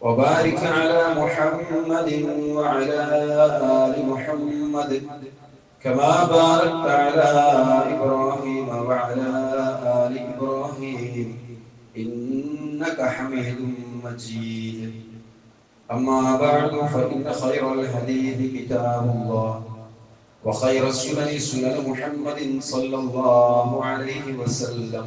وبارك على محمد وعلى آل محمد كما باركت على إبراهيم وعلى آل إبراهيم إنك حميد مجيد. أما بعد فإن خير الحديث كتاب الله وخير السنن سنن محمد صلى الله عليه وسلم.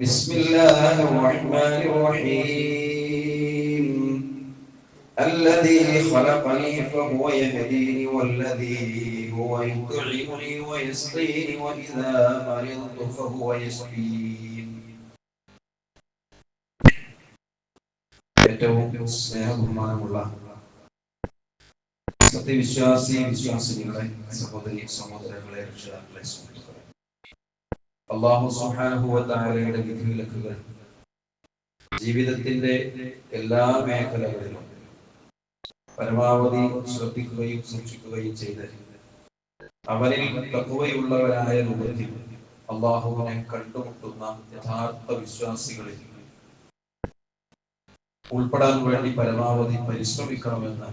بسم الله الرحمن الرحيم الذي خلقني فهو يهديني والذي هو يطعمني ويسقيني وإذا مرضت فهو يشفين ഏറ്റവും സ്നേഹബഹുമാനമുള്ള സത്യവിശ്വാസി വിശ്വാസികളെ സഹോദരി സഹോദരങ്ങളെ രക്ഷിതാക്കളെ സുഹൃത്തുക്കളെ അള്ളാഹു സുഹാനുഭവത്തായാലയുടെ വിധിവിലക്കുകൾ ജീവിതത്തിന്റെ എല്ലാ മേഖലകളിലും പരമാവധി ശ്രദ്ധിക്കുകയും സൂക്ഷിക്കുകയും ചെയ്ത് അവനിൽ തക്കുവയുള്ളവരായ രൂപത്തിൽ അള്ളാഹുവിനെ കണ്ടുമുട്ടുന്ന യഥാർത്ഥ വിശ്വാസികളിൽ ഉൾപ്പെടാൻ വേണ്ടി പരമാവധി പരിശ്രമിക്കണമെന്ന്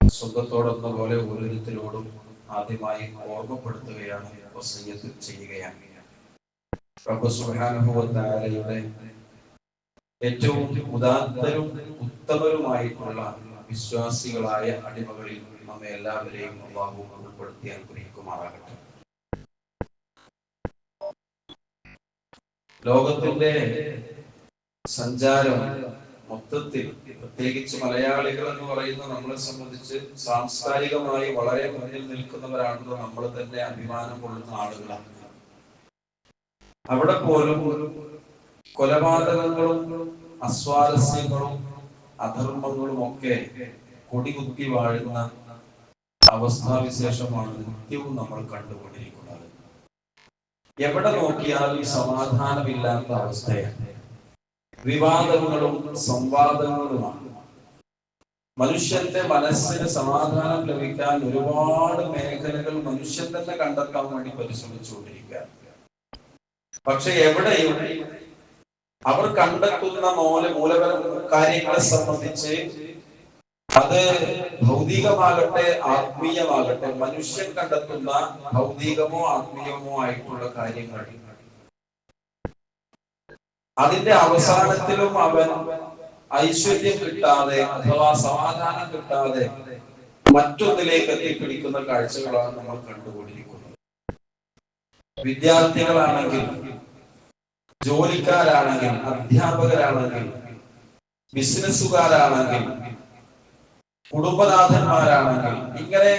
സ്വന്തത്തോടെന്ന പോലെ ഓരോരുത്തരോടും ആദ്യമായി ഓർമ്മപ്പെടുത്തുകയാണ് ചെയ്യുകയാണ്. റബ്ബ് തആലയുടെ ഏറ്റവും ഉദാത്തരും ഉത്തമരുമായിട്ടുള്ള വിശ്വാസികളായ അടിമകളിൽ നമ്മെ എല്ലാവരെയും അള്ളാഹു ഉൾപ്പെടുത്തി അനുഗ്രഹിക്കുമാറാകട്ടെ. ലോകത്തിന്റെ സഞ്ചാരം മൊത്തത്തിൽ പ്രത്യേകിച്ച് മലയാളികൾ എന്ന് പറയുന്ന നമ്മളെ സംബന്ധിച്ച് സാംസ്കാരികമായി വളരെ മുന്നിൽ നിൽക്കുന്നവരാണെന്ന് നമ്മൾ തന്നെ അഭിമാനം കൊള്ളുന്ന ആളുകളാണ്. അവിടെ പോലും കൊലപാതകങ്ങളും അസ്വാരസ്യങ്ങളും അധർമ്മങ്ങളും ഒക്കെ കൊടികുത്തി വാഴുന്ന അവസ്ഥാവിശേഷമാണ് നിത്യവും നമ്മൾ കണ്ടുകൊണ്ടിരിക്കുന്നത്. എവിടെ നോക്കിയാലും സമാധാനമില്ലാത്ത അവസ്ഥയാണ്. വിവാദങ്ങളും സംവാദങ്ങളുമാണ്. മനുഷ്യന്റെ മനസ്സിന് സമാധാനം ലഭിക്കാൻ ഒരുപാട് മേഖലകൾ മനുഷ്യൻ തന്നെ കണ്ടെത്താൻ വേണ്ടി പരിശ്രമിച്ചുകൊണ്ടിരിക്കുക പക്ഷെ എവിടെയും അവർ കണ്ടെത്തുന്ന മൂല മൂലപര കാര്യങ്ങളെ സംബന്ധിച്ച് അത് ഭൗതികമാകട്ടെ ആത്മീയമാകട്ടെ മനുഷ്യൻ കണ്ടെത്തുന്ന ഭൗതികമോ ആത്മീയമോ ആയിട്ടുള്ള കാര്യങ്ങൾ. അതിന്റെ അവസാനത്തിലും അവൻ ഐശ്വര്യം കിട്ടാതെ അഥവാ സമാധാനം കിട്ടാതെ മറ്റൊന്നിലേക്ക് എത്തിപ്പിടിക്കുന്ന കാഴ്ചകളാണ് നമ്മൾ കണ്ടുകൊണ്ടിരിക്കുന്നത്. വിദ്യാർത്ഥികളാണെങ്കിൽ ജോലിക്കാരാണെങ്കിൽ അധ്യാപകരാണെങ്കിൽ ബിസിനസ്സുകാരാണെങ്കിൽ കുടുംബനാഥന്മാരാണെങ്കിൽ ഇങ്ങനെ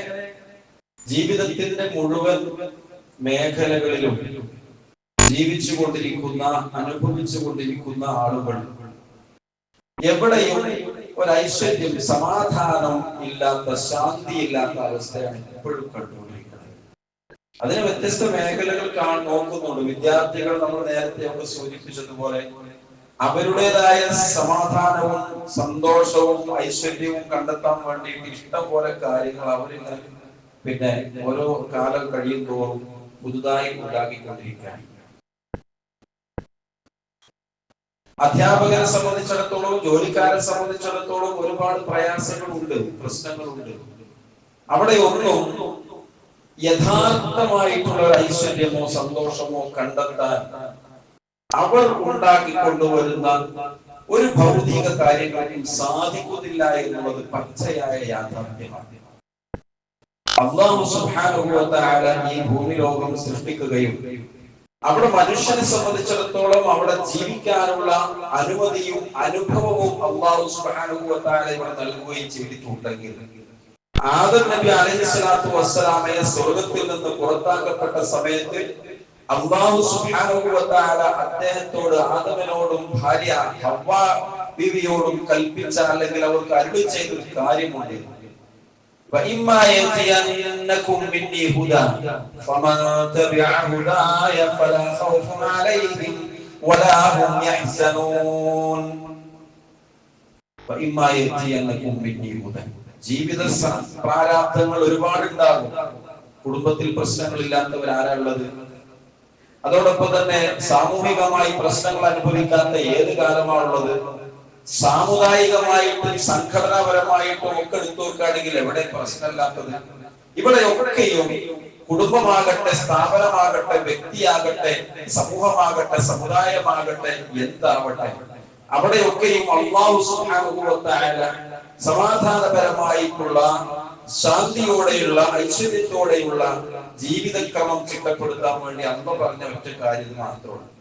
ജീവിതത്തിന്റെ മുഴുവൻ മേഖലകളിലും ജീവിച്ചു കൊണ്ടിരിക്കുന്ന അനുഭവിച്ചു കൊണ്ടിരിക്കുന്ന ആളുകൾ എവിടെയും ഒരു ഐശ്വര്യം സമാധാനം ഇല്ലാത്ത ശാന്തി ഇല്ലാത്ത അവസ്ഥയാണ് എപ്പോഴും കണ്ടുകൊണ്ടിരിക്കുന്നത് അതിന് വ്യത്യസ്ത മേഖലകൾ കാ നോക്കുന്നുണ്ട്. വിദ്യാർത്ഥികൾ നമ്മൾ നേരത്തെ ഒക്കെ സൂചിപ്പിച്ചതുപോലെ അവരുടേതായ സമാധാനവും സന്തോഷവും ഐശ്വര്യവും കണ്ടെത്താൻ വേണ്ടിയിട്ട് ഇഷ്ടം പോലെ കാര്യങ്ങൾ അവരിങ്ങനെ പിന്നെ ഓരോ കാലം കഴിയും തോറും പുതുതായി ഉണ്ടാക്കിക്കൊണ്ടിരിക്കുകയാണ്. അധ്യാപകരെ സംബന്ധിച്ചിടത്തോളം ജോലിക്കാരെ സംബന്ധിച്ചിടത്തോളം ഒരുപാട് പ്രയാസങ്ങളുണ്ട് പ്രശ്നങ്ങളുണ്ട്. അവിടെ ഒന്നും യഥാർത്ഥമായിട്ടുള്ള ഒരു ഐശ്വര്യമോ സന്തോഷമോ കണ്ടെത്താൻ അവർ ഉണ്ടാക്കി കൊണ്ടുവരുന്ന ഒരു ഭൗതിക കാര്യങ്ങൾക്കും സാധിക്കുന്നില്ല എന്നുള്ളത് പച്ചയായ യാഥാർത്ഥ്യമാണ്. ഈ ഭൂമി ലോകം സൃഷ്ടിക്കുകയും അവിടെ മനുഷ്യനെ സംബന്ധിച്ചിടത്തോളം അവിടെ ജീവിക്കാനുള്ള അനുമതിയും അനുഭവവും അള്ളാഹു തആല ഇവിടെ നൽകുകയും ചെയ്തിട്ടുണ്ടെങ്കിൽ ആദം നബി അലൈഹി സ്വലാത്തു വസ്സലാമയെ സ്വർഗത്തിൽ നിന്ന് പുറത്താക്കപ്പെട്ട സമയത്ത് അള്ളാഹു തആല അദ്ദേഹത്തോട് ആദമിനോടും ഭാര്യ ഹവ്വ ബീവിയോടും കൽപ്പിച്ച അല്ലെങ്കിൽ അവർക്ക് അരുളി ചെയ്ത കാര്യമുണ്ട്. ജീവിത പ്രാരാബ്ദങ്ങൾ ഒരുപാടുണ്ടാകും. കുടുംബത്തിൽ പ്രശ്നങ്ങളില്ലാത്തവർ ആരാ ഉള്ളത് അതോടൊപ്പം തന്നെ സാമൂഹികമായി പ്രശ്നങ്ങൾ അനുഭവിക്കാത്ത ഏത് കാലമാണുള്ളത്? സാമുദായികമായിട്ടും സംഘടനാപരമായിട്ടും ഒക്കെ എടുത്തു നോക്കുകയാണെങ്കിൽ എവിടെ പ്രശ്നമില്ലാത്തത്? ഇവിടെ ഒക്കെയും കുടുംബമാകട്ടെ സ്ഥാപനമാകട്ടെ വ്യക്തിയാകട്ടെ സമൂഹമാകട്ടെ സമുദായമാകട്ടെ എന്താവട്ടെ? അവിടെയൊക്കെയും അള്ളാഹു സമാധാനപരമായിട്ടുള്ള ശാന്തിയോടെയുള്ള ഐശ്വര്യത്തോടെയുള്ള ജീവിതക്രമം ചിട്ടപ്പെടുത്താൻ വേണ്ടി അമ്മ പറഞ്ഞ ഒറ്റ കാര്യം മാത്രമാണ്.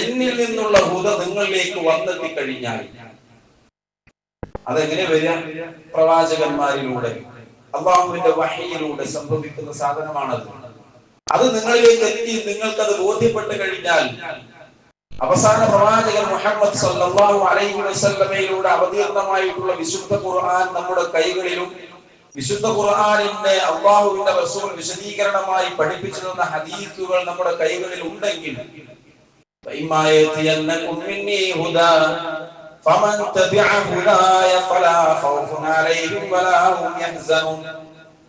എന്നിൽ നിന്നുള്ള ഹുദ നിങ്ങളിലേക്ക് വന്നെത്തി കഴിഞ്ഞാൽ അതെങ്ങനെ വരിക? പ്രവാചകന്മാരിലൂടെ അള്ളാഹുവിന്റെ വഹയിലൂടെ സംഭവിക്കുന്ന സാധനമാണത്. അത് നിങ്ങളിലേക്ക് എത്തി നിങ്ങൾക്ക് അത് ബോധ്യപ്പെട്ട് കഴിഞ്ഞാൽ അവസാന പ്രവാചകൻ മുഹമ്മദ് സല്ലല്ലാഹു അലൈഹി വസല്ലമയിലൂടെ അവതീർണമായിട്ടുള്ള വിശുദ്ധ ഖുർആൻ നമ്മുടെ കൈകളിലും വിശുദ്ധ ഖുർആാനിന്റെ അള്ളാഹുവിന്റെ റസൂൽ വിശദീകരണമായി പഠിപ്പിച്ചു തന്ന ഹദീസുകൾ നമ്മുടെ കൈകളിൽ ഉണ്ടെങ്കിൽ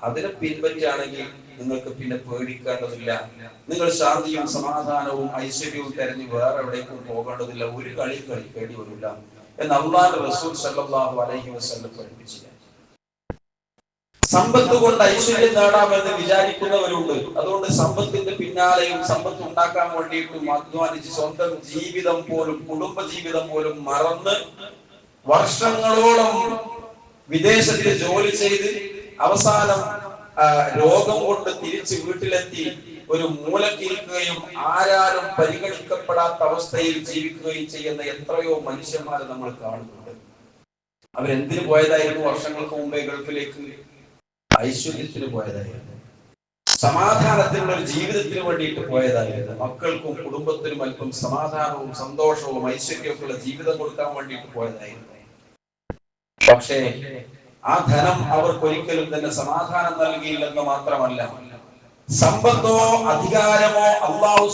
അതിനെ പിൻപറ്റാണെങ്കിൽ നിങ്ങൾക്ക് പിന്നെ പേടിക്കേണ്ടതില്ല നിങ്ങൾ ശാന്തിയും സമാധാനവും ഐശ്വര്യവും തെരഞ്ഞു വേറെ എവിടേക്കും പോകേണ്ടതില്ല. ഒരു കളി കളിക്കേണ്ടി വരില്ല. എന്ന് അള്ളാഹ് റസൂൽ സല്ലല്ലാഹു അലൈഹി വസല്ലം പഠിപ്പിച്ചില്ല. സമ്പത്ത് കൊണ്ട് ഐശ്വര്യം നേടാമെന്ന് വിചാരിക്കുന്നവരുണ്ട്. അതുകൊണ്ട് സമ്പത്തിന്റെ പിന്നാലെയും സമ്പത്ത് ഉണ്ടാക്കാൻ വേണ്ടിയിട്ടും അധ്വാനിച്ച് സ്വന്തം ജീവിതം പോലും കുടുംബ ജീവിതം പോലും മറന്ന് വർഷങ്ങളോളം വിദേശത്തിൽ ജോലി ചെയ്ത് അവസാനം രോഗം കൊണ്ട് തിരിച്ച് വീട്ടിലെത്തി ഒരു മൂലക്കിരിക്കുകയും ആരാരും പരിഗണിക്കപ്പെടാത്ത അവസ്ഥയിൽ ജീവിക്കുകയും ചെയ്യുന്ന എത്രയോ മനുഷ്യന്മാരെ നമ്മൾ കാണുന്നുണ്ട്. അവരെന്തിനു പോയതായിരുന്നു? വർഷങ്ങൾക്ക് മുമ്പേ ഗൾഫിലേക്ക് ഐശ്വര്യത്തിന് പോയതായിരുന്നു. സമാധാനത്തിനുള്ള ഒരു ജീവിതത്തിന് വേണ്ടിയിട്ട് പോയതായിരുന്നു. മക്കൾക്കും കുടുംബത്തിനും അല്പം സമാധാനവും സന്തോഷവും ഐശ്വര്യവും ഉള്ള ജീവിതം കൊടുക്കാൻ വേണ്ടിയിട്ട് പോയതായിരുന്നു. പക്ഷേ ആ ധനം അവർക്ക് ഒരിക്കലും തന്നെ സമാധാനം നൽകിയില്ലെന്ന് മാത്രമല്ല സമ്പത്തോ അധികാരമോ അള്ളാഹു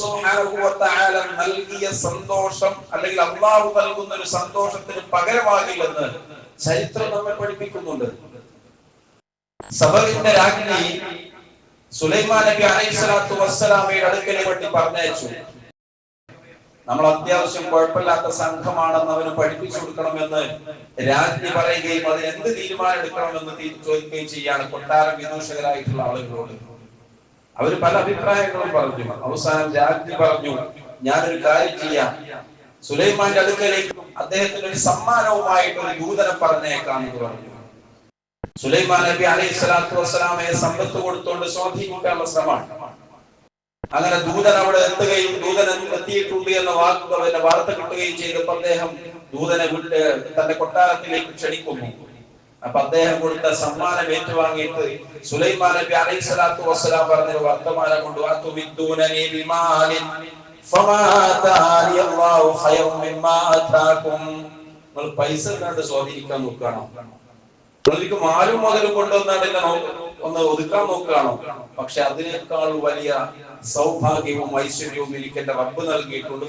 തആല നൽകിയ സന്തോഷം അല്ലെങ്കിൽ അള്ളാഹു നൽകുന്ന ഒരു സന്തോഷത്തിന് പകരമാകില്ലെന്ന് ചരിത്രം നമ്മെ പഠിപ്പിക്കുന്നുണ്ട്. സബറിന്റെ രാജ്ഞി സുലൈമാൻ നബി അലൈഹി സ്വലാത്തു വസ്സലാമയുടെ അടുക്കലെ വേണ്ടി പറഞ്ഞയച്ചു. നമ്മൾ അത്യാവശ്യം കുഴപ്പമില്ലാത്ത സംഘമാണെന്ന് അവന് പഠിപ്പിച്ചു കൊടുക്കണമെന്ന് രാജ്ഞി പറയുകയും അതിന് എന്ത് തീരുമാനം എടുക്കണമെന്ന് ചോദിക്കുകയും ചെയ്യാണ് കൊട്ടാര വിദൂഷകരായിട്ടുള്ള ആളുകളോട്. അവർ പല അഭിപ്രായങ്ങളും പറഞ്ഞു. അവസാനം രാജ്ഞി പറഞ്ഞു ഞാനൊരു കാര്യം ചെയ്യാം. സുലൈമാന്റെ അടുക്കലേക്ക് അദ്ദേഹത്തിന് ഒരു സമ്മാനവുമായിട്ട് ഒരു ദൂതനെ പറഞ്ഞേക്കാം എന്ന് പറഞ്ഞു. സുലൈമാൻ നബി അലൈഹി സ്വലാത്തു വസ്സലാമയെ സമ്പത്ത് കൊടുത്തുകൊണ്ട് സ്വാധീനിക്കാനുള്ള ശ്രമമാണ്. അങ്ങനെ ദൂതൻ അവിടെ എത്തുകയും ദൂതൻ എത്തിയിട്ടുണ്ട് എന്ന വാക്ക് വാർത്ത കിട്ടുകയും ചെയ്തപ്പോൾ അദ്ദേഹം ദൂതനെ വിട്ട് തന്റെ കൊട്ടാരത്തിലേക്ക് ക്ഷണിക്കുന്നു. അപ്പൊ അദ്ദേഹം കൊടുത്ത സമ്മാനം ഏറ്റുവാങ്ങിയിട്ട് സുലൈമാൻ നബി അലൈഹി സ്വലാത്തു വസ്സലാം പറഞ്ഞ വർത്തമാനം കൊണ്ട്. നിങ്ങൾ പൈസ കണ്ട് സ്വാധീനിക്കാൻ നോക്കുകയാണോ? നിങ്ങൾക്ക് മാലും മുതലും കൊണ്ടുവന്നാണ് എന്നെ ഒന്ന് ഒതുക്കാൻ നോക്കുകയാണോ? പക്ഷെ അതിനേക്കാൾ വലിയ സൗഭാഗ്യവും ഐശ്വര്യവും എനിക്ക് എന്റെ റബ്ബ് നൽകിയിട്ടുണ്ട്.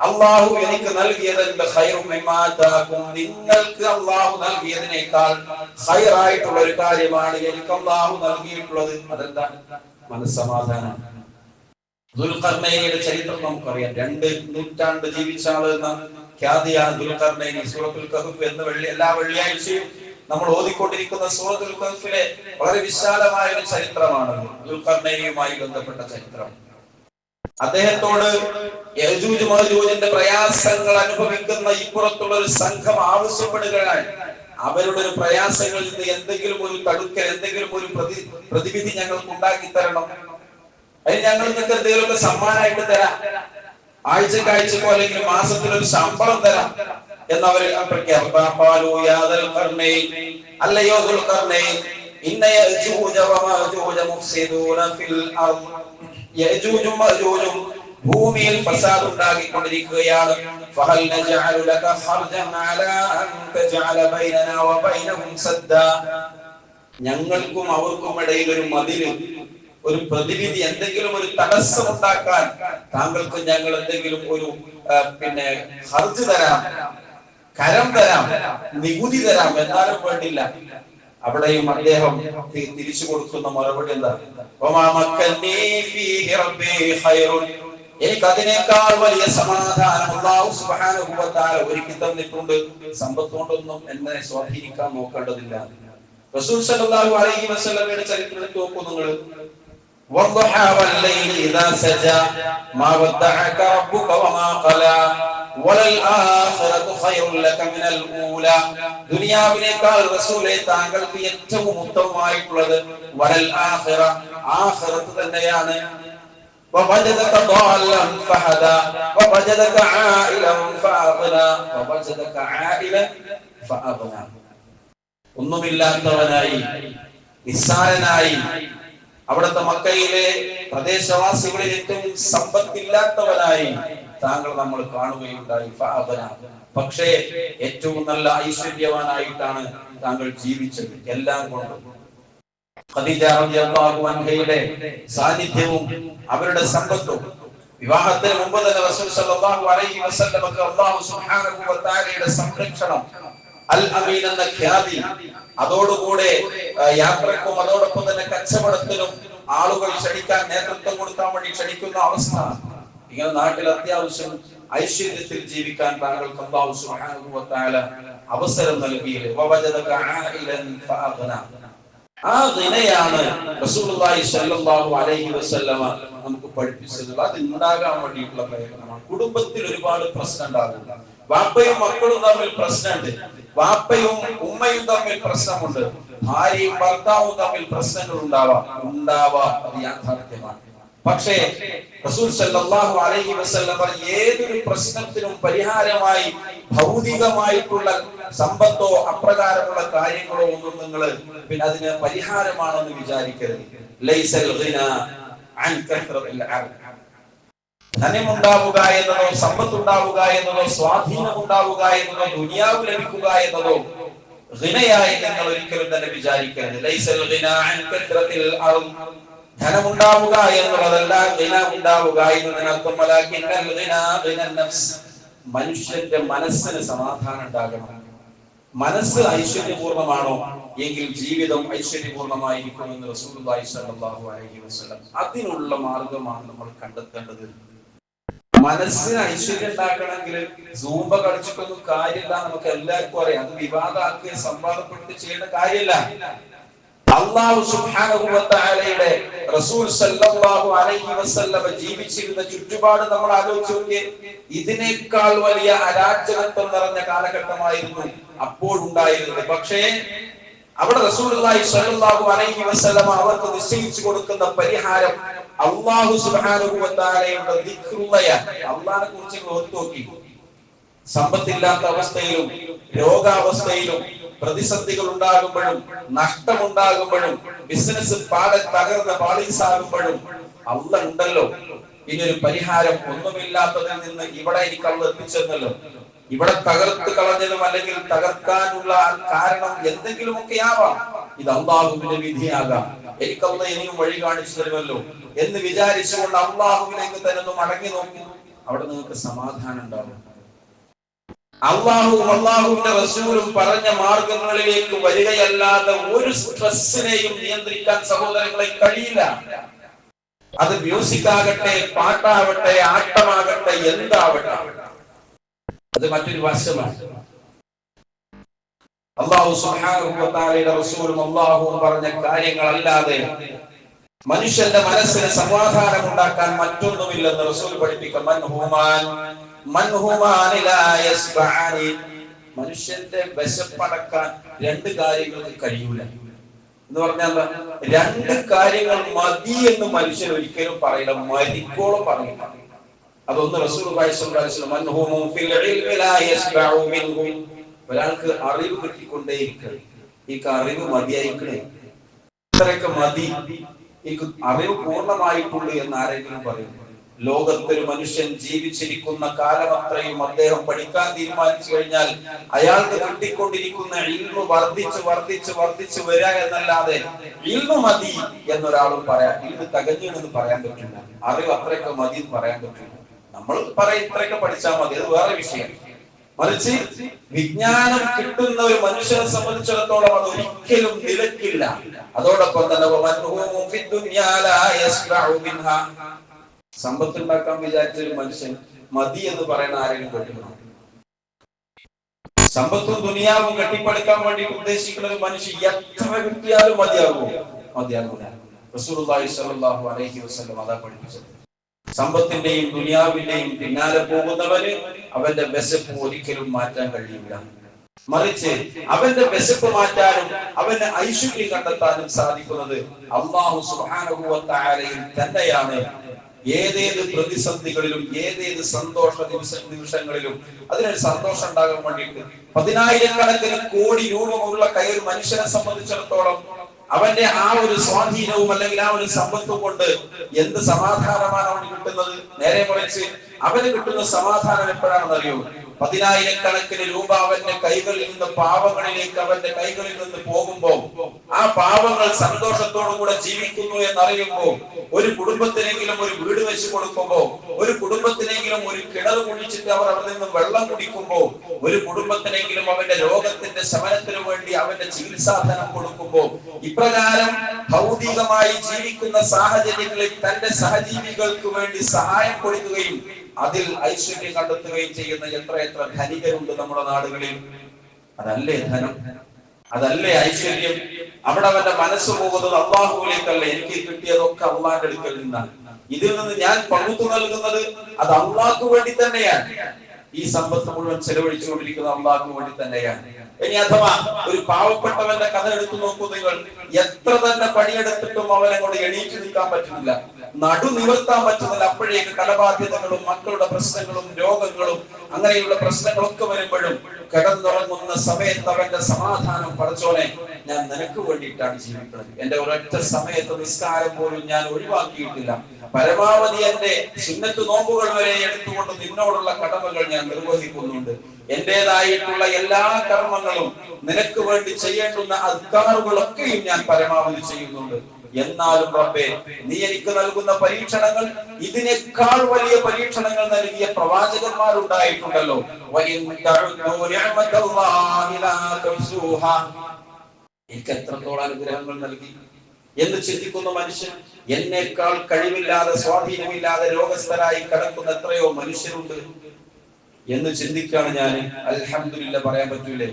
അള്ളാഹു എനിക്ക് നൽകിയത് ഖൈറും മിമ്മാ ആതാക്കും. നിങ്ങൾക്ക് അള്ളാഹു നൽകിയതിനേക്കാൾ ഹൈറായിട്ടുള്ള ഒരു കാര്യമാണ് എനിക്ക് അള്ളാഹു നൽകിയിട്ടുള്ളത്. അതെന്താ? മനസ്സമാധാനം. ദുൽഖർണയുടെ ചരിത്രം നമുക്കറിയാം. രണ്ട് നൂറ്റാണ്ട് ജീവിച്ച സൂറത്തുൽ എന്ന വെള്ളി എല്ലാ വെള്ളിയാഴ്ചയും നമ്മൾ ഓതിക്കൊണ്ടിരിക്കുന്ന സൂറത്തുൽ കഹഫിലെ വളരെ വിശാലമായ ഒരു ചരിത്രമാണ് ദുൽഖർണൈനിയുമായി ബന്ധപ്പെട്ട ചരിത്രം. അദ്ദേഹത്തോട് യജൂജ് മഹജൂജിന്റെ പ്രയാസങ്ങൾ അനുഭവിക്കുന്ന ഇപ്പുറത്തുള്ള ഒരു സംഘം ആവശ്യപ്പെടുകയാണ്. അവരുടെ ഒരു പ്രയാസങ്ങളിൽ നിന്ന് എന്തെങ്കിലും ഒരു തടുക്കൽ എന്തെങ്കിലും ഒരു പ്രതി പ്രതിവിധി ഞങ്ങൾക്ക് ഉണ്ടാക്കി തരണം. അതിന് ഞങ്ങൾ നിങ്ങൾക്ക് എന്തെങ്കിലുമൊക്കെ സമ്മാനമായിട്ട് തരാം. ആഴ്ചക്ക് ആഴ്ചക്കോ അല്ലെങ്കിൽ മാസത്തിൽ ഒരു ശമ്പളം തരാം കർണൈൻ അല്ലയോ ഭൂമിയിൽ ഫസാദ് ഉണ്ടാക്കിക്കൊണ്ടിരിക്കുകയാണ് ഫഹൽ നജഅലു ലക അൻ തജഅല ബൈനനാ വബൈനഹും സദ്ദ. ഞങ്ങൾക്കും അവർക്കും ഇടയിൽ ഒരു മതിൽ ഒരു പ്രതിവിധി എന്തെങ്കിലും ഒരു തടസ്സം ഉണ്ടാക്കാൻ താങ്കൾക്ക് ഞങ്ങൾ എന്തെങ്കിലും ഒരു പിന്നെ ഹർജ് തരാം കരം തരാം നികുതി തരാം എന്നാലും വേണ്ടില്ല അവിടെയും അദ്ദേഹം തിരിച്ചു കൊടുക്കുന്ന മറുപടി എന്താ. എനിക്ക് അതിനേക്കാൾ വലിയ സമാധാനം സുബ്ഹാനഹു ഒരുക്കി തന്നിട്ടുണ്ട്. സമ്പത്ത് കൊണ്ടൊന്നും എന്നെ സ്വാധീനിക്കാൻ നോക്കേണ്ടതില്ല. റസൂൽ സല്ലല്ലാഹു അലൈഹി വസല്ലമയുടെ ചരിത്രം എടുത്ത് നോക്കൂ നിങ്ങൾ. والضحى والليل إذا سجى ما ودعك ربك وما قلى وللآخرة خير لك من الأولى ദുനിയാവിനേക്കാൾ റസൂലെ താങ്കൾക്ക് ഏറ്റവും ഉത്തമമായിട്ടുള്ളത് വലൽ ആഖിറ ആഖിറത്ത് തന്നെയാണ് ووجدك ضالا فهدى ووجدك عائلا فأغنى ووجدك عائلا فأغنى ഒന്നുമില്ലാത്തവനായി നിസ്സാരനായി അവിടുത്തെ മക്കയിലെ പ്രദേശവാസികളിൽ ഏറ്റവും സമ്പത്തില്ലാത്തവനായി താങ്കൾ നമ്മൾ കാണുകയുണ്ടായി. പക്ഷേ ഏറ്റവും നല്ല ഐശ്വര്യവാനായിട്ടാണ് താങ്കൾ ജീവിച്ചത്. എല്ലാം കൊണ്ടും. ഖദീജ റളിയല്ലാഹു അൻഹയുടെ സാന്നിധ്യവും അവരുടെ സമ്പത്തും. വിവാഹത്തിന് മുമ്പ് തന്നെ റസൂൽ സല്ലല്ലാഹു അലൈഹി അല്ലാഹു സുബ്ഹാനഹു വ തആലയുടെ സംരക്ഷണം അൽ അമീൻ എന്ന ഖ്യാതി. അതോടുകൂടെ യാത്രക്കും അതോടൊപ്പം തന്നെ കച്ചവടത്തിനും ആളുകൾ ക്ഷണിക്കാൻ നേതൃത്വം കൊടുക്കാൻ വേണ്ടി ക്ഷണിക്കുന്ന അവസ്ഥ. ഇങ്ങനെ നാട്ടിൽ അത്യാവശ്യം ഐശ്വര്യത്തിൽ ജീവിക്കാൻ താങ്കൾക്ക് വ അവസരം നൽകിയില്ലേ? ആ ദിനയാണ് അലൈഹി വസല്ലമ നമുക്ക് പഠിപ്പിച്ചത്. അത് ഉണ്ടാകാൻ വേണ്ടിയിട്ടുള്ള പ്രയത്നമാണ്. കുടുംബത്തിൽ ഒരുപാട് പ്രശ്നം ഉണ്ടാകും. വാപ്പയും മക്കളും തമ്മിൽ പ്രശ്നമുണ്ട്. വാപ്പയും ഉമ്മയും തമ്മിൽ പ്രശ്നമുണ്ട്. ഭാര്യയും ഭർത്താവും തമ്മിൽ പ്രശ്നങ്ങൾ ഉണ്ടാവാം. ഉണ്ടാവാം. അത് യാഥാർത്ഥ്യമാണ്. പക്ഷേ റസൂൽ സല്ലല്ലാഹു അലൈഹി വസല്ലം ഏതൊരു പ്രശ്നത്തിനും പരിഹാരമായി ഭൗതികമായിട്ടുള്ള സമ്പത്തോ അപ്രകാരമുള്ള കാര്യങ്ങളോ ഒന്നും നിങ്ങൾ പിന്നെ അതിന് പരിഹാരമാണെന്ന് വിചാരിക്കരുത്. ലൈസൽ അൻ. ധനമുണ്ടാവുക എന്നതോ സമ്പത്തുണ്ടാവുക എന്നതോ സ്വാധീനം ഉണ്ടാവുക എന്നതോ ദുനിയാവ് ലഭിക്കുക എന്നതോ ഹിനയായി നിങ്ങൾ ഒരിക്കലും തന്നെ വിചാരിക്കരുത്. ധനമുണ്ടാവുക എന്നുള്ളതല്ല ഗിന ഉണ്ടാവുക. മനുഷ്യന്റെ മനസ്സിന് സമാധാനം ഉണ്ടാകണം മനസ്സ് ഐശ്വര്യപൂർണമാണോ എങ്കിൽ ജീവിതം സ്വല്ലല്ലാഹു അലൈഹി വസല്ലം അതിനുള്ള മാർഗമാണ് നമ്മൾ കണ്ടെത്തേണ്ടത് മനസ്സിന് ഐശ്വര്യം ഉണ്ടാക്കണമെങ്കിൽ സൂമ്പ കളിച്ചിട്ടൊന്നും കാര്യമില്ല നമുക്ക് എല്ലാവർക്കും അറിയാം. അത് വിവാദമാക്കി സംവാദപ്പെട്ട് ചെയ്യേണ്ട കാര്യമില്ല. അള്ളാഹു തആലയുടെ റസൂൽ സല്ലല്ലാഹു അലൈഹി വസല്ലമ ജീവിച്ചിരുന്ന ചുറ്റുപാട് നമ്മൾ ആലോചിച്ച് നോക്കിയേ ഇതിനേക്കാൾ വലിയ അരാജകത്വം നിറഞ്ഞ കാലഘട്ടമായിരുന്നു അപ്പോഴുണ്ടായിരുന്നത് പക്ഷേ അവിടെ റസൂലുള്ളാഹി സ്വല്ലല്ലാഹു അലൈഹി വസല്ലമ അവർക്ക് നിശ്ചയിച്ചു കൊടുക്കുന്ന പരിഹാരം അള്ളാഹു അള്ളാഹിനെ കുറിച്ച് നോക്കി. സമ്പത്തില്ലാത്ത അവസ്ഥയിലും രോഗാവസ്ഥയിലും പ്രതിസന്ധികൾ ഉണ്ടാകുമ്പോഴും നഷ്ടമുണ്ടാകുമ്പോഴും ബിസിനസ് പാടെ തകർന്ന പാളീസാകുമ്പോഴും അള്ള ഉണ്ടല്ലോ. ഇനിയൊരു പരിഹാരം ഒന്നുമില്ലാത്തതിൽ നിന്ന് ഇവിടെ എനിക്ക് അള്ള എത്തിച്ചെന്നല്ലോ ഇവിടെ തകർത്ത് കളഞ്ഞതും അല്ലെങ്കിൽ തകർക്കാനുള്ള കാരണം എന്തെങ്കിലുമൊക്കെ ആവാം. ഇത് അള്ളാഹുവിന്റെ വിധിയാകാം. എനിക്ക് അള്ള ഇനിയും വഴി കാണിച്ചു തരുമല്ലോ എന്ന് വിചാരിച്ചുകൊണ്ട് അള്ളാഹുവിലേക്ക് തന്നെ മടങ്ങി നോക്കി. അവിടെ നിങ്ങൾക്ക് സമാധാനം ഉണ്ടാവും. അള്ളാഹുവും അള്ളാഹുവിന്റെ റസൂലും പറഞ്ഞ മാർഗങ്ങളിലേക്ക് വരികയല്ലാതെ ഒരു സ്ട്രെസ്സിനെയും നിയന്ത്രിക്കാൻ സഹോദരങ്ങളെ കഴിയില്ല. അത് മ്യൂസിക് ആകട്ടെ പാട്ടാവട്ടെ ആട്ടമാകട്ടെ എന്താവട്ടെ. അത് മറ്റൊരു വശമാണ് അള്ളാഹു സുഹാനുഭവത്താലയുടെ റസൂലും അള്ളാഹുവും പറഞ്ഞ കാര്യങ്ങളല്ലാതെ മനുഷ്യന്റെ മനസ്സിന് സമാധാനം ഉണ്ടാക്കാൻ മറ്റൊന്നുമില്ലെന്ന് റസൂൽ പഠിപ്പിക്കും. മനുഷ്യന്റെ വിശപ്പടക്കാൻ രണ്ട് കാര്യങ്ങൾക്ക് കഴിയൂല. എന്ന് പറഞ്ഞാൽ രണ്ട് കാര്യങ്ങൾ മതി എന്ന് മനുഷ്യൻ ഒരിക്കലും പറയില്ല. മരിക്കോളം പറയില്ല. അതൊന്ന് ഒരാൾക്ക് അറിവ് കിട്ടിക്കൊണ്ടേയിരിക്കണം ഈ അറിവ് മതിയായിക്കണേ ഇത്രയൊക്കെ മതി. അറിവ് പൂർണമായിട്ടുള്ളൂ എന്ന് ആരെങ്കിലും പറയും. ലോകത്തൊരു മനുഷ്യൻ ജീവിച്ചിരിക്കുന്ന കാലം അത്രയും അദ്ദേഹം പഠിക്കാൻ തീരുമാനിച്ചു കഴിഞ്ഞാൽ അയാൾക്ക് കിട്ടിക്കൊണ്ടിരിക്കുന്ന ഇൽമു വർദ്ധിച്ച് വർദ്ധിച്ച് വർദ്ധിച്ച് വരിക എന്നല്ലാതെ ഇൽമു മതി എന്നൊരാളും പറയാം. ഇൽമു തകഞ്ഞു എന്ന് പറയാൻ പറ്റില്ല. അറിവ് അത്രയൊക്കെ മതി എന്ന് പറയാൻ പറ്റില്ല. നമ്മൾ പറയും ഇത്രയൊക്കെ പഠിച്ചാൽ മതി. അത് വേറെ വിഷയം. മറിച്ച് വിജ്ഞാനം കിട്ടുന്ന ഒരു മനുഷ്യനെ സംബന്ധിച്ചിടത്തോളം അത് ഒരിക്കലും നിലക്കില്ല അതോടൊപ്പം തന്നെ സമ്പത്ത് ഉണ്ടാക്കാൻ വിചാരിച്ച ഒരു മനുഷ്യൻ മതി എന്ന് പറയുന്ന ആരെങ്കിലും കേട്ടിട്ടുണ്ടോ? സമ്പത്തും ദുനിയാവും കെട്ടിപ്പടുക്കാൻ വേണ്ടി ഉദ്ദേശിക്കുന്ന ഒരു മനുഷ്യൻ എത്ര കിട്ടിയാലും മതിയാകുമോ? മതിയാകൂല അതാ പഠിപ്പിച്ചത്. സമ്പത്തിന്റെയും ദുനിയാവിന്റെയും പിന്നാലെ പോകുന്നവന് അവന്റെ വിശപ്പ് ഒരിക്കലും മാറ്റാൻ കഴിയില്ല. മറിച്ച് അവന്റെ വിശപ്പ് മാറ്റാനും അവന്റെ ഐശ്വര്യം കണ്ടെത്താനും സാധിക്കുന്നത് അള്ളാഹു സുഹാനുഭവത്താരെയും തന്നെയാണ്. ഏതേത് പ്രതിസന്ധികളിലും ഏതേത് സന്തോഷ ദിവസ നിമിഷങ്ങളിലും അതിനൊരു സന്തോഷം ഉണ്ടാകാൻ വേണ്ടിയിട്ട് പതിനായിരക്കണക്കിന് കോടി രൂപമുള്ള കൈ കയ്യിൽ മനുഷ്യനെ സംബന്ധിച്ചിടത്തോളം അവന്റെ ആ ഒരു സ്വാധീനവും അല്ലെങ്കിൽ ആ ഒരു സമ്പത്തും കൊണ്ട് എന്ത് സമാധാനമാണ് അവന് കിട്ടുന്നത്? നേരെ മറിച്ച് അവന് കിട്ടുന്ന സമാധാനം എപ്പോഴാണെന്ന് അറിയോ പതിനായിരക്കണക്കിന് രൂപ അവന്റെ കൈകളിൽ നിന്ന് പാവങ്ങളിലേക്ക് അവന്റെ കൈകളിൽ നിന്ന് പോകുമ്പോ ആ പാവങ്ങൾ സന്തോഷത്തോടുകൂടെ ജീവിക്കുന്നു എന്നറിയുമ്പോ ഒരു കുടുംബത്തിനെങ്കിലും ഒരു വീട് വെച്ച് കൊടുക്കുമ്പോ ഒരു കുടുംബത്തിനെങ്കിലും ഒരു കിണർ കുഴിച്ചിട്ട് അവർ അവിടെ നിന്ന് വെള്ളം കുടിക്കുമ്പോ ഒരു കുടുംബത്തിനെങ്കിലും അവന്റെ രോഗത്തിന്റെ ശമനത്തിനു വേണ്ടി അവന്റെ ചികിത്സാധനം കൊടുക്കുമ്പോ ഇപ്രകാരം ഭൗതികമായി ജീവിക്കുന്ന സാഹചര്യങ്ങളിൽ തന്റെ സഹജീവികൾക്ക് വേണ്ടി സഹായം കൊടുക്കുകയും അതിൽ ഐശ്വര്യം കണ്ടെത്തുകയും ചെയ്യുന്ന എത്ര എത്ര ധനികരുണ്ട് നമ്മുടെ നാടുകളിൽ. അതല്ലേ ധനം? അതല്ലേ ഐശ്വര്യം? അവിടെ അവന്റെ മനസ്സ് പോകുന്നത് അള്ളാഹുവിലേക്കല്ല? എനിക്ക് കിട്ടിയതൊക്കെ അള്ളാഹിന്റെ അടുക്കൽ നിന്നാണ്. ഇതിൽ നിന്ന് ഞാൻ പങ്കുത്തു നൽകുന്നത് അത് അള്ളാഹ്ക്ക് വേണ്ടി തന്നെയാണ്. ഈ സമ്പത്ത് മുഴുവൻ ചെലവഴിച്ചുകൊണ്ടിരിക്കുന്നത് അള്ളാഹ്ക്ക് വേണ്ടി തന്നെയാണ്. ഇനി അഥവാ ഒരു പാവപ്പെട്ടവന്റെ കഥ എടുത്തു നോക്കൂ നിങ്ങൾ. എത്ര തന്നെ പണിയെടുത്തിട്ടും അവനെ കൊണ്ട് എണീറ്റ് നിൽക്കാൻ പറ്റുന്നില്ല. നടു നിവർത്താൻ പറ്റുന്നില്ല. അപ്പോഴേക്ക് കടബാധ്യതകളും മക്കളുടെ പ്രശ്നങ്ങളും രോഗങ്ങളും അങ്ങനെയുള്ള പ്രശ്നങ്ങളൊക്കെ വരുമ്പോഴും കിടന്നുറങ്ങുന്ന സമയത്ത് അവന്റെ സമാധാനം പറച്ചോനെ ഞാൻ നിനക്ക് വേണ്ടിയിട്ടാണ് ജീവിക്കുന്നത്. എന്റെ ഒരൊറ്റ സമയത്ത് നിസ്കാരം പോലും ഞാൻ ഒഴിവാക്കിയിട്ടില്ല. പരമാവധി എന്റെ സുന്നത്ത് നോമ്പുകൾ വരെ എടുത്തുകൊണ്ട് നിന്നോടുള്ള കടമകൾ ഞാൻ നിർവഹിക്കുന്നുണ്ട്. എന്റേതായിട്ടുള്ള എല്ലാ കർമ്മങ്ങളും നിനക്ക് വേണ്ടി ചെയ്യേണ്ടുന്ന അധികാറുകളൊക്കെയും ഞാൻ പരമാവധി ചെയ്യുന്നുണ്ട്. എന്നാലും റബ്ബേ നീ എനിക്ക് നൽകുന്ന പരീക്ഷണങ്ങൾ ഇതിനേക്കാൾ വലിയ പരീക്ഷണങ്ങൾ നൽകിയ പ്രവാചകന്മാരുണ്ടായിട്ടുണ്ടല്ലോ. ഉണ്ടായിട്ടുണ്ടല്ലോ. എനിക്ക് എത്രത്തോളം അനുഗ്രഹങ്ങൾ നൽകി. എന്ന് ചിന്തിക്കുന്ന മനുഷ്യൻ എന്നേക്കാൾ കഴിവില്ലാതെ സ്വാധീനമില്ലാതെ രോഗസ്ഥരായി കിടക്കുന്ന എത്രയോ മനുഷ്യരുണ്ട്. എന്ന് ചിന്തിക്കാണ് ഞാൻ അൽഹമില്ല പറയാൻ പറ്റൂലേ.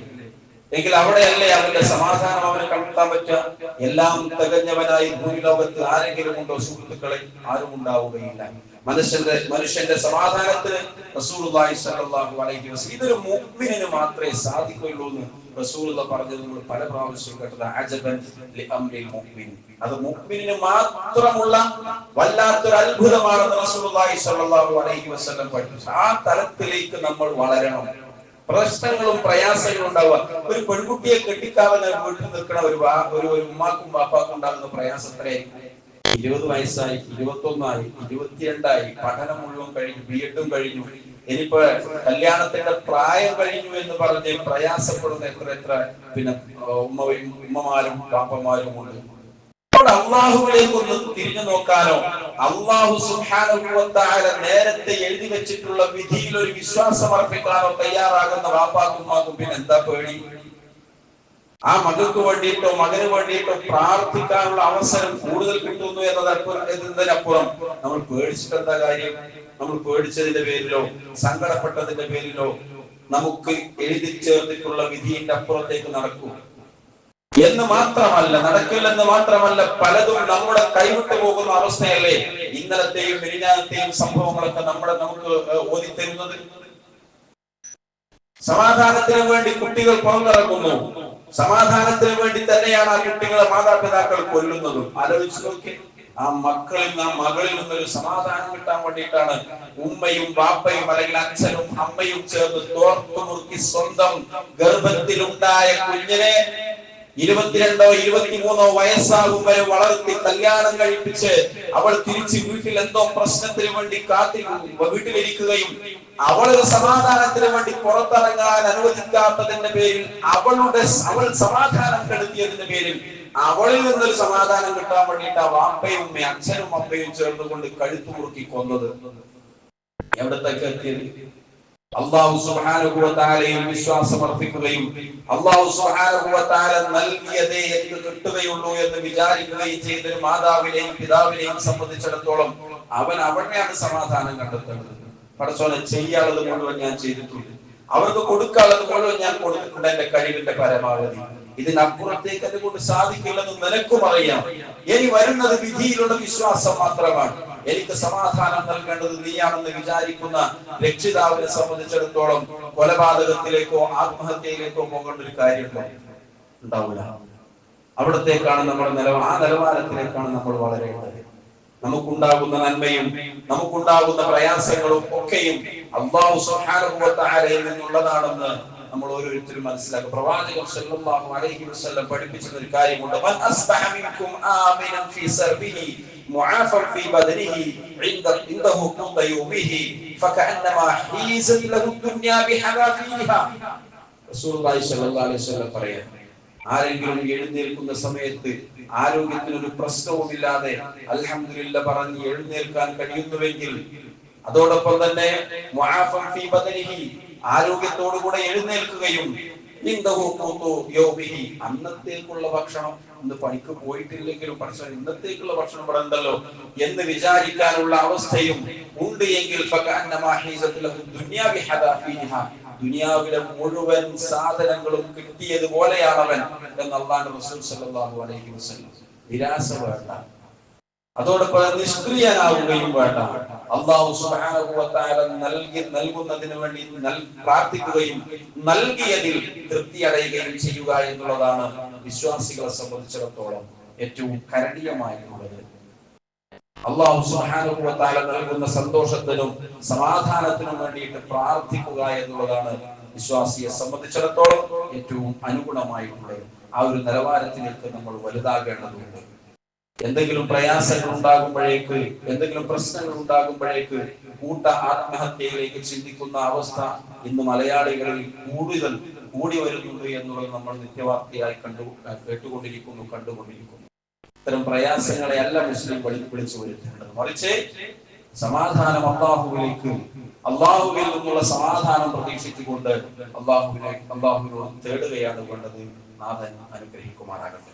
എങ്കിൽ അവിടെയല്ലേ അവന്റെ സമാധാനം അവനെ കണ്ടെത്താൻ പറ്റുക? എല്ലാം തികഞ്ഞവനായി ഭൂമിലോകത്ത് ആരെങ്കിലും ഉണ്ടോ സുഹൃത്തുക്കളെ? ആരും ഉണ്ടാവുകയില്ല. മനുഷ്യന്റെ മനുഷ്യന്റെ സമാധാനത്തിന് ഇതൊരു മുഅ്മിനിന് മാത്രമേ സാധിക്കുകയുള്ളൂ എന്ന് റസൂലുള്ള പറഞ്ഞത് നമ്മൾ പല പ്രാവശ്യം കേട്ടത് മുഅ്മിൻ. അത് മുഅ്മിനിന് മാത്രമുള്ള വല്ലാത്തൊരു അത്ഭുതമാണെന്ന് റസൂലുള്ളാഹി സ്വല്ലല്ലാഹു അലൈഹി വസല്ലം പഠിപ്പിച്ചു. ആ തലത്തിലേക്ക് നമ്മൾ വളരണം. പ്രശ്നങ്ങളും പ്രയാസങ്ങളും ഉണ്ടാവുക. ഒരു പെൺകുട്ടിയെ കെട്ടിക്കാവുന്ന വീട്ടിൽ നിൽക്കണ ഒരു ഒരു ഉമ്മാക്കും ബാപ്പാക്കും ഉണ്ടാകുന്ന പ്രയാസം എത്രയായിരിക്കും ഇരുപത് വയസ്സായി ഇരുപത്തൊന്നായി ഇരുപത്തിരണ്ടായി. പഠനം മുഴുവൻ കഴിഞ്ഞു ബി എഡും കഴിഞ്ഞു. ഇനിയിപ്പോ കല്യാണത്തിന്റെ പ്രായം കഴിഞ്ഞു എന്ന് പറഞ്ഞ് പ്രയാസപ്പെടുന്ന എത്ര എത്ര? പിന്നെ ഉമ്മ ഉമ്മയും ഉമ്മമാരും പാപ്പന്മാരും ഉണ്ട്. അപ്പോൾ അള്ളാഹുവിലേക്ക് ഒന്ന് തിരിഞ്ഞു നോക്കാനോ? അള്ളാഹു വ നേരത്തെ എഴുതി വെച്ചിട്ടുള്ള വിധിയിൽ ഒരു വിശ്വാസം അർപ്പിക്കാനോ തയ്യാറാകുന്ന വാപ്പാക്കുമാക്കും പിന്നെ എന്താ പേടി? ആ മകൾക്ക് വേണ്ടിയിട്ടോ മകന് വേണ്ടിയിട്ടോ പ്രാർത്ഥിക്കാനുള്ള അവസരം കൂടുതൽ കിട്ടുന്നു എന്നതിനപ്പുറം നമ്മൾ പേടിച്ചിട്ട് എന്താ കാര്യം? നമ്മൾ പേടിച്ചതിന്റെ പേരിലോ സങ്കടപ്പെട്ടതിന്റെ പേരിലോ നമുക്ക് എഴുതി ചേർത്തിട്ടുള്ള വിധിയിന്റെ അപ്പുറത്തേക്ക് നടക്കൂ. എന്ന് മാത്രമല്ല നടക്കില്ലെന്ന് മാത്രമല്ല പലതും നമ്മുടെ കൈവിട്ടു പോകുന്ന അവസ്ഥയല്ലേ ഇന്നലത്തെയും മെരിഞ്ഞാലത്തെയും സംഭവങ്ങളൊക്കെ നമ്മുടെ നമുക്ക് ഓതിത്തരുന്നത് സമാധാനത്തിന് വേണ്ടി കുട്ടികൾ പുറന്തിറക്കുന്നു സമാധാനത്തിന് വേണ്ടി തന്നെയാണ് ആ കുട്ടികളെ മാതാപിതാക്കൾ കൊല്ലുന്നതും. ആലോചിച്ച് നോക്കി. ആ മക്കളിൽ നിന്ന് ആ മകളിൽ നിന്നൊരു സമാധാനം കിട്ടാൻ വേണ്ടിയിട്ടാണ് ഉമ്മയും ബാപ്പയും അല്ലെങ്കിൽ അച്ഛനും അമ്മയും ചേർന്ന് തോർത്തു മുറുക്കി സ്വന്തം ഗർഭത്തിലുണ്ടായ കുഞ്ഞിനെ ഇരുപത്തിരണ്ടോ ഇരുപത്തിമൂന്നോ വയസ്സാകും വരെ വളർത്തി കല്യാണം കഴിപ്പിച്ച് അവൾ തിരിച്ച് വീട്ടിൽ എന്തോ പ്രശ്നത്തിന് വേണ്ടി കാത്തി വീട്ടിലിരിക്കുകയും അവളൊരു സമാധാനത്തിന് വേണ്ടി പുറത്തിറങ്ങാൻ അനുവദിക്കാത്തതിന്റെ പേരിൽ അവളുടെ അവൾ സമാധാനം കെടുത്തിയതിന്റെ പേരിൽ അവളിൽ നിന്നൊരു സമാധാനം കിട്ടാൻ വേണ്ടിയിട്ട് ആ വാപ്പയും ഉമ്മയും അച്ഛനും അമ്മയും ചേർന്നുകൊണ്ട് കഴുത്തു മുറുക്കി കൊന്നത്. എവിടത്തേക്ക് എത്തിയത്? അള്ളാഹു തആലയിൽ വിശ്വാസം അർപ്പിക്കുകയും അള്ളാഹു സുഹാനുഭവത്താല നൽകിയതേ എനിക്ക് കിട്ടുകയുള്ളൂ എന്ന് വിചാരിക്കുകയും ചെയ്ത ഒരു മാതാവിനെയും പിതാവിനെയും സംബന്ധിച്ചിടത്തോളം അവൻ അവിടെയാണ് സമാധാനം കണ്ടെത്തേണ്ടത് പടച്ചോനെ ചെയ്യാനുള്ളത് മുഴുവൻ ഞാൻ ചെയ്തിട്ടുണ്ട്. അവർക്ക് കൊടുക്കാനുള്ളത് മുഴുവൻ ഞാൻ കൊടുത്തിട്ടുണ്ട് എന്റെ കഴിവിന്റെ പരമാവധി. ഇതിനപ്പുറത്തേക്ക് അതുകൊണ്ട് കൊണ്ട് സാധിക്കില്ലെന്ന് നിനക്കും അറിയാം. ഇനി വരുന്നത് വിധിയിലുള്ള വിശ്വാസം മാത്രമാണ്. എനിക്ക് സമാധാനം നൽകേണ്ടത് നീയാണെന്ന് വിചാരിക്കുന്ന രക്ഷിതാവിനെ സംബന്ധിച്ചിടത്തോളം കൊലപാതകത്തിലേക്കോ ആത്മഹത്യയിലേക്കോ പോകേണ്ട ഒരു കാര്യമുണ്ടോ ഉണ്ടാവില്ല. അവിടത്തേക്കാണ് നമ്മൾ നിലവാ ആ നിലവാരത്തിലേക്കാണ് നമ്മൾ വളരേണ്ടത്. നമുക്കുണ്ടാകുന്ന നന്മയും നമുക്കുണ്ടാകുന്ന പ്രയാസങ്ങളും ഒക്കെയും അള്ളാഹു തആലയിൽ നിന്നുള്ളതാണെന്ന് നമ്മൾ ഓരോരുത്തരും മനസ്സിലാക്കും. പ്രവാചകൻ സല്ലല്ലാഹു അലൈഹി വസല്ലം പഠിപ്പിച്ച ഒരു കാര്യമുണ്ട്. മൻ അസ്ബഹ മിൻകും ആമിനൻ ഫീ സർബിഹി മുആഫൻ ഫീ ബദനിഹി عند عنده قوت يومه فكأنما حيزت له الدنيا بحذافيرها റസൂലുള്ളാഹി സ്വല്ലല്ലാഹു അലൈഹി വസല്ലം പറയാം ആരെങ്കിലും എഴുന്നേൽക്കുന്ന സമയത്ത് ആരോഗ്യത്തിന് ഒരു പ്രശ്നവുമില്ലാതെ അൽഹംദുലില്ല പറഞ്ഞ് എഴുന്നേൽക്കാൻ കഴിയുന്നുവെങ്കിൽ അതോടൊപ്പം തന്നെ മുആഫൻ ഫീ ബദനിഹി ആരോഗ്യത്തോടുകൂടെ എഴുന്നേൽക്കുകയും ഇൻദഹു ഖൂതു യൗമിഹി അന്നത്തേക്കുള്ള ഭക്ഷണം ഇന്ന് പണിക്ക് പോയിട്ടില്ലെങ്കിലും ഭക്ഷണം ഇന്നത്തേക്കുള്ള ഭക്ഷണം ഇവിടെ ഉണ്ടല്ലോ എന്ന് വിചാരിക്കാനുള്ള അവസ്ഥയും ഉണ്ട് എങ്കിൽ ദുനിയാവിലെ മുഴുവൻ സാധനങ്ങളും കിട്ടിയതുപോലെയാണ് അവൻ എന്ന് അള്ളാഹു റസൂൽ സല്ലല്ലാഹു അലൈഹി വസല്ലം. നിരാശ വേണ്ട. അതോടൊപ്പം നിഷ്ക്രിയനാവുകയും വേണ്ട. അള്ളാഹു തആല നൽകി നൽകുന്നതിന് വേണ്ടി പ്രാർത്ഥിക്കുകയും നൽകിയതിൽ തൃപ്തി അടയുകയും ചെയ്യുക എന്നുള്ളതാണ് വിശ്വാസികളെ സംബന്ധിച്ചിടത്തോളം ഏറ്റവും കരണീയമായിട്ടുള്ളത്. അള്ളാഹു തആല നൽകുന്ന സന്തോഷത്തിനും സമാധാനത്തിനും വേണ്ടിയിട്ട് പ്രാർത്ഥിക്കുക എന്നുള്ളതാണ് വിശ്വാസിയെ സംബന്ധിച്ചിടത്തോളം ഏറ്റവും അനുഗുണമായിട്ടുള്ളത് ആ ഒരു നിലവാരത്തിലേക്ക് നമ്മൾ വലുതാകേണ്ടതുണ്ട്. എന്തെങ്കിലും പ്രയാസങ്ങൾ ഉണ്ടാകുമ്പോഴേക്ക് എന്തെങ്കിലും പ്രശ്നങ്ങൾ ഉണ്ടാകുമ്പോഴേക്ക് കൂട്ട ആത്മഹത്യയിലേക്ക് ചിന്തിക്കുന്ന അവസ്ഥ ഇന്ന് മലയാളികളിൽ കൂടുതൽ കൂടി വരുന്നുണ്ട് എന്നുള്ളത് നമ്മൾ നിത്യവാർത്തയായി കണ്ടു കേട്ടുകൊണ്ടിരിക്കുന്നു കണ്ടുകൊണ്ടിരിക്കുന്നു. ഇത്തരം പ്രയാസങ്ങളെ അല്ല മുസ്ലിം വഴി വിളിച്ചു വരുത്തേണ്ടത്. മറിച്ച് സമാധാനം അള്ളാഹുവിലേക്ക് അള്ളാഹുവിൽ നിന്നുള്ള സമാധാനം പ്രതീക്ഷിച്ചുകൊണ്ട് അള്ളാഹുവിനെ അള്ളാഹുവിനോട് തേടുകയാണ് വേണ്ടത് നാഥൻ അനുഗ്രഹിക്കുമാറാകട്ടെ.